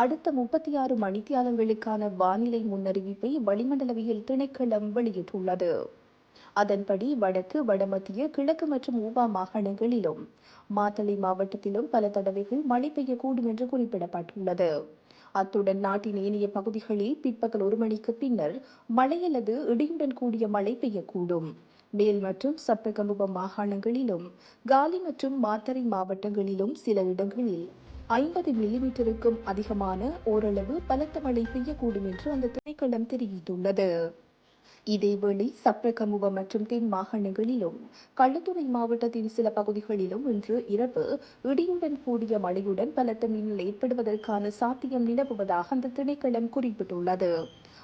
அடுத்த முப்பத்தி ஆறு மணித்தியாலங்களுக்கான வானிலை முன்னறிவிப்பை வளிமண்டலவியல் திணைக்களம் வெளியிட்டுள்ளது. அதன்படி வடக்கு வடமத்திய கிழக்கு மற்றும் ஊபா மாகாணங்களிலும் மாத்தளை மாவட்டத்திலும் பல தடவைகள் மழை பெய்யக்கூடும் என்று குறிப்பிடப்பட்டுள்ளது. அத்துடன் நாட்டின் ஏனைய பகுதிகளில் பிற்பகல் ஒரு மணிக்கு பின்னர் மழை அல்லது இடியுடன் கூடிய மழை பெய்யக்கூடும். மேல் மற்றும் சப்ரகமுப மாகாணங்களிலும் காலி மற்றும் மாத்தறை மாவட்டங்களிலும் சில இடங்களில் ஐம்பது மில்லிமீட்டருக்கும் அதிகமான ஓரளவு பலத்த மழை பெய்யக்கூடும் என்று அந்த திணைக்களம் தெரிவித்துள்ளது. இதேவேளை சப்ரகமுவ மற்றும் தென் மாகாணங்களிலும் கள்ளத்துறை மாவட்டத்தின் சில பகுதிகளிலும் இன்று இரவு இடியுடன் கூடிய மழையுடன் பலத்த மின்னல் ஏற்படுவதற்கான சாத்தியம் நிலவுவதாக அந்த திணைக்களம் குறிப்பிட்டுள்ளது.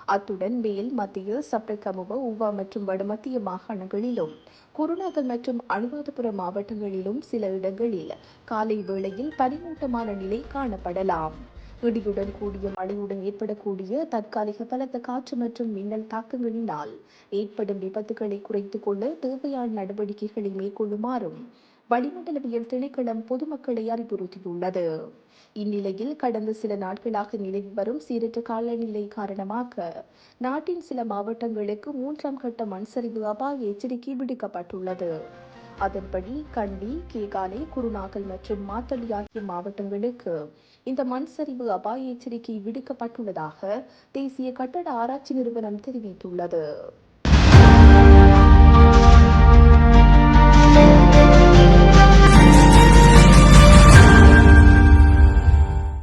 அத்துடன் மேல் மத்திய சப்ரகமுவ உவா மற்றும் வடமத்திய மாகாணங்களிலும் குருநாகல் மற்றும் அனுராதபுர மாவட்டங்களிலும் சில இடங்களில் காலை வேளையில் பனிமூட்டமான நிலை காணப்படலாம். இடியுடன் கூடிய மழையுடன் ஏற்படக்கூடிய தற்காலிக பலத்த காற்று மற்றும் மின்னல் தாக்கங்களினால் ஏற்படும் விபத்துகளை குறைத்துக் கொள்ள தேவையான நடவடிக்கைகளை மேற்கொள்ளுமாறும் வளிமண்டலவியல் திணைக்களம் பொதுமக்களை அறிவுறுத்தியுள்ளது. இந்நிலையில் கடந்த சில நாட்களாக நிலவி வரும் சீரற்ற காலநிலை காரணமாக நாட்டின் சில மாவட்டங்களுக்கு மூன்றாம் கட்ட மண்சரிவு அபாய எச்சரிக்கை விடுக்கப்பட்டுள்ளது. அதன்படி கண்டி கேகாலை குருநாகல் மற்றும் மாத்தளி ஆகிய மாவட்டங்களுக்கு இந்த மண் சரிவு அபாய எச்சரிக்கை விடுக்கப்பட்டுள்ளதாக தேசிய கட்டட ஆராய்ச்சி நிறுவனம் தெரிவித்துள்ளது.